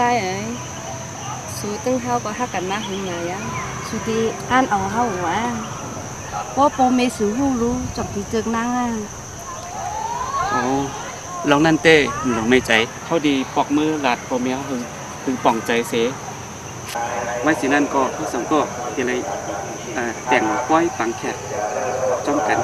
ใต้ไอ้สูตึงเฮาก็ฮักกันมาหึงมาย่ะสุดที่อ่านเอาเข้าว่าพ่าโปเมสูรู้รู้จบที่เจอกนางอะโอลองนั่นเต้ลองไม่ใจเขาดีปอกมือหลาดโปเมียหึงหึงป่องใจเสไว้สินั่นก็ผู้สังก็เป็อะไรแต่งก้อยปังแขกจ้องกัน